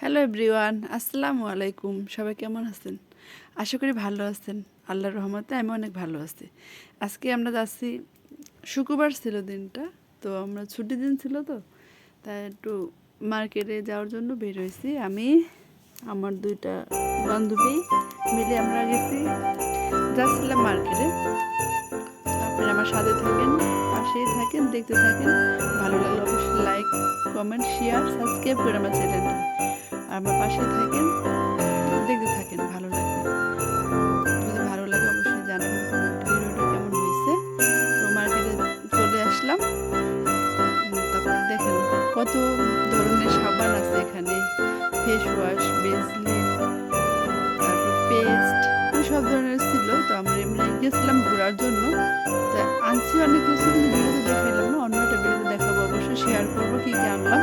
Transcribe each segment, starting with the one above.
Hello everyone আসসালামু আলাইকুম। সবাই কেমন আছেন? আশা করি ভালো আছেন। আল্লাহর রহমতে আমি অনেক ভালো আছি। আজকে আমরা যাচ্ছি, শুক্রবার ছিল দিনটা, তো আমরা ছুটির দিন ছিল তো, তাই একটু মার্কেটে যাওয়ার জন্য বের হয়েছি। আমি, আমার দুইটা বান্ধবী মিলে আমরা গেছি, যাচ্ছিলাম মার্কেটে। আপনারা আমার সাথে থাকেন, পাশেই থাকেন, দেখতে থাকেন, ভালো লাইক কমেন্ট শেয়ার সাবস্ক্রাইব করে আমার চ্যানেলটা আর আমার পাশে থাকেন, দেখতে থাকেন, ভালো লাগবে। যদি ভালো লাগে অবশ্যই জানাবেন ভিডিওটা কেমন হয়েছে। তো মার্কেটে চলে আসলাম। তারপর দেখেন কত ধরনের সাবান আছে এখানে। ফেস ওয়াশ বেসলিন তো আমরা এমনি গেছিলাম ঘোরার জন্য। তো আনছি অনেক কিছু, কিন্তু ভিডিওতে দেখাইলাম না, অন্য একটা ভিডিওতে দেখাবো। অবশ্যই শেয়ার করব কী কী আনলাম।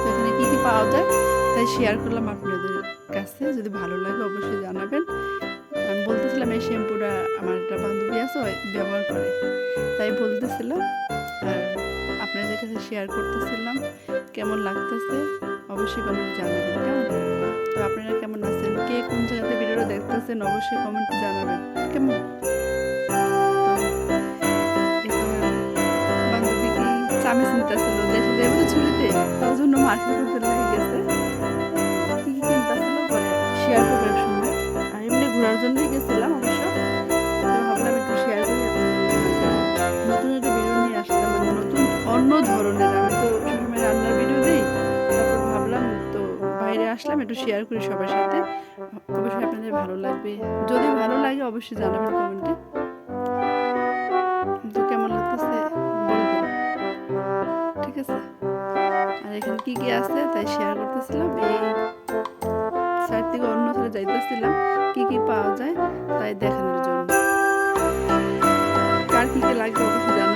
তো এখানে কী কী পাওয়া যায়, তাই শেয়ার করলাম আপনাদের কাছে। যদি ভালো লাগে অবশ্যই জানাবেন। আমি বলতেছিলাম এই শ্যাম্পুটা আমার একটা বান্ধবী আছে ব্যবহার করে। তাই বলতেছিলাম আপনাদের কাছে শেয়ার করতেছিলাম, কেমন লাগতেছে? অবশ্যই কমেন্টে জানাবেন, কেমন? তো আপনারা কেমন আছেন? কে কোন ভিডিওটা দেখতেছেন, অবশ্যই কমেন্টে জানাবেন। কেমন? ছুটিতে, তার জন্য গেছে। শেয়ার আর এমনি ঘোরার গেছিলাম শেয়ার নতুন একটা নিয়ে মানে নতুন, অন্য ধরনের আসলাম একটু শেয়ার করি সবার সাথে। অবশ্যই আপনাদের ভালো লাগবে। যদি ভালো লাগে, অবশ্যই জানাবেন কমেন্টে। তো কেমন লাগতেছে ঠিক আছে? আর এখানে কি কি আছে, তাই শেয়ার করতেছিলাম। এই সাইড থেকে অন্য সাইডে যাইতেছিলাম, কি কি পাওয়া যায়, তাই দেখানোর জন্য। কার কি লাগবে, অবশ্যই জানাবেন।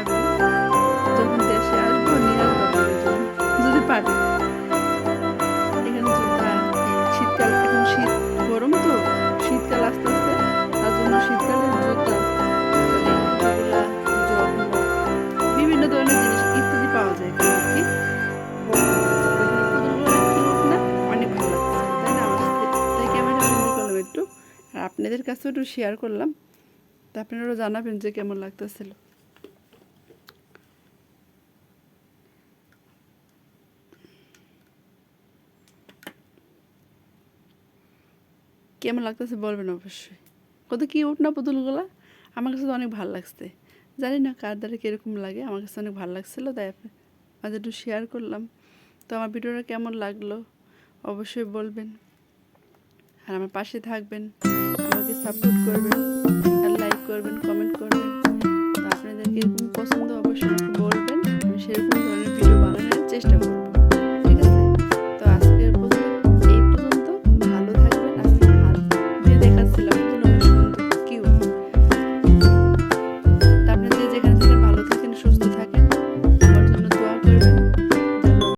আপনাদের কাছেও একটু শেয়ার করলাম। তা আপনারাও জানাবেন যে কেমন লাগতেছিল। কেমন লাগতেছে বলবেন অবশ্যই। কত কি না পুতুলগুলা? আমার কাছে তো অনেক ভালো লাগছে। জানি না কার দ্বারা কীরকম লাগে, আমার কাছে অনেক ভালো লাগছিল, তাই আজ একটু শেয়ার করলাম। তো আমার ভিডিওটা কেমন লাগল? অবশ্যই বলবেন। আর আমার পাশে থাকবেন। আমাকে সাপোর্ট করবেন আর লাইক করবেন কমেন্ট করবেন। আপনাদেরকে পছন্দ অবশ্যই।